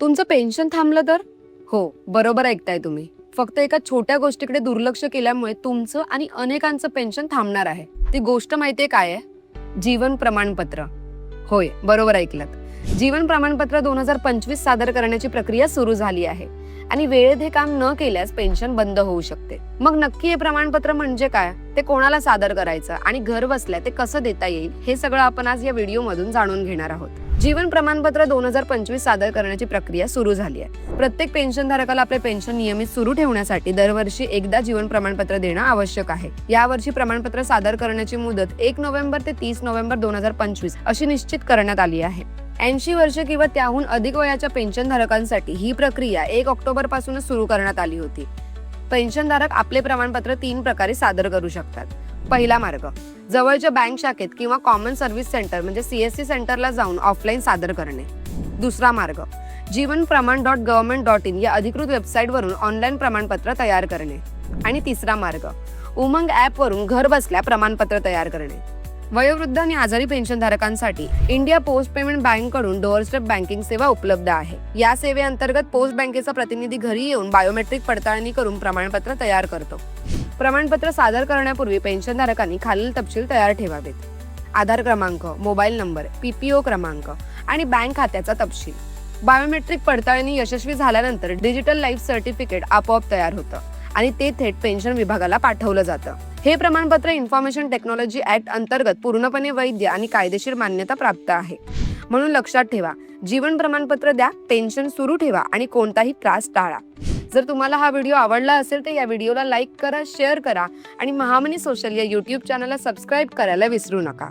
तुमचं पेन्शन थांबलं तर? हो बरोबर ऐकताय तुम्ही. फक्त एका छोट्या गोष्टीकडे दुर्लक्ष केल्यामुळे तुमचं आणि अनेकांचं पेन्शन थांबणार आहे. ती गोष्ट माहितीये काय आहे? जीवन प्रमाणपत्र. होय बरोबर ऐकलं जीवन प्रमाणपत्र दोन हजार पंचवीस सादर करण्याची प्रक्रिया सुरू झाली आहे. आणि वेळेत हे काम न केल्यास पेन्शन बंद होऊ शकते. मग नक्की हे प्रमाणपत्र म्हणजे काय? ते कोणाला सादर करायचं? आणि घर बसल्या ते कसं देता येईल? हे सगळं आपण आज या व्हिडिओमधून जाणून घेणार आहोत. जीवन प्रमाणपत्र दोन हजार पंचवीस सादर करण्याची प्रक्रिया सुरू झाली आहे. प्रत्येक पेन्शनधारकाला आपले पेन्शन नियमित सुरू ठेवण्यासाठी दरवर्षी एकदा जीवन प्रमाणपत्र देणं आवश्यक आहे. यावर्षी प्रमाणपत्र सादर करण्याची मुदत एक नोव्हेंबर ते तीस नोव्हेंबर दोन हजार पंचवीस अशी निश्चित करण्यात आली आहे. ऐंशी वर्ष किंवा त्याहून अधिक वयाच्या पेन्शनधारकांसाठी ही प्रक्रिया एक ऑक्टोबर पासूनच सुरू करण्यात आली होती. पेन्शनधारक आपले प्रमाणपत्र तीन प्रकारे सादर करू शकतात. पहिला मार्ग. जवळच्या बँक शाखेत किंवा कॉमन सर्व्हिस सेंटर म्हणजे सीएससी सेंटरला जाऊन ऑफलाईन सादर करणे. दुसरा मार्ग जीवन प्रमाण डॉट गव्हर्नमेंट डॉट इन या अधिकृत वेबसाईटवरून ऑनलाईन प्रमाणपत्र तयार करणे. आणि तिसरा मार्ग उमंग ॲपवरून घर बसल्या प्रमाणपत्र तयार करणे. वयोवृद्ध आणि आजारी पेन्शनधारकांसाठी इंडिया पोस्ट पेमेंट बँककडून डोअरस्टेप बँकिंग सेवा उपलब्ध आहे. या सेवेअंतर्गत पोस्ट बँकेचा प्रतिनिधी घरी येऊन बायोमेट्रिक पडताळणी करून प्रमाणपत्र तयार करतो. प्रमाणपत्र सादर करण्यापूर्वी पेन्शनधारकांनी खालील तपशील तयार ठेवावेत. आधार क्रमांक मोबाईल नंबर पीपीओ क्रमांक आणि बँक खात्याचा तपशील. बायोमेट्रिक पडताळणी यशस्वी झाल्यानंतर डिजिटल लाईफ सर्टिफिकेट आपोआप तयार होतं आणि ते थेट पेन्शन विभागाला पाठवलं जातं. हे प्रमाणपत्र इन्फॉर्मेशन टेक्नॉलॉजी ऍक्ट अंतर्गत पूर्णपणे वैध आणि कायदेशीर मान्यता प्राप्त आहे. म्हणून लक्षात ठेवा जीवन प्रमाणपत्र द्या पेन्शन सुरू ठेवा आणि कोणताही त्रास टाळा. जर तुम्हाला हा व्हिडिओ आवडला असेल तर या व्हिडिओला लाईक करा शेअर करा आणि महामनी सोशल या यूट्यूब चॅनलला सबस्क्राईब करायला विसरू नका.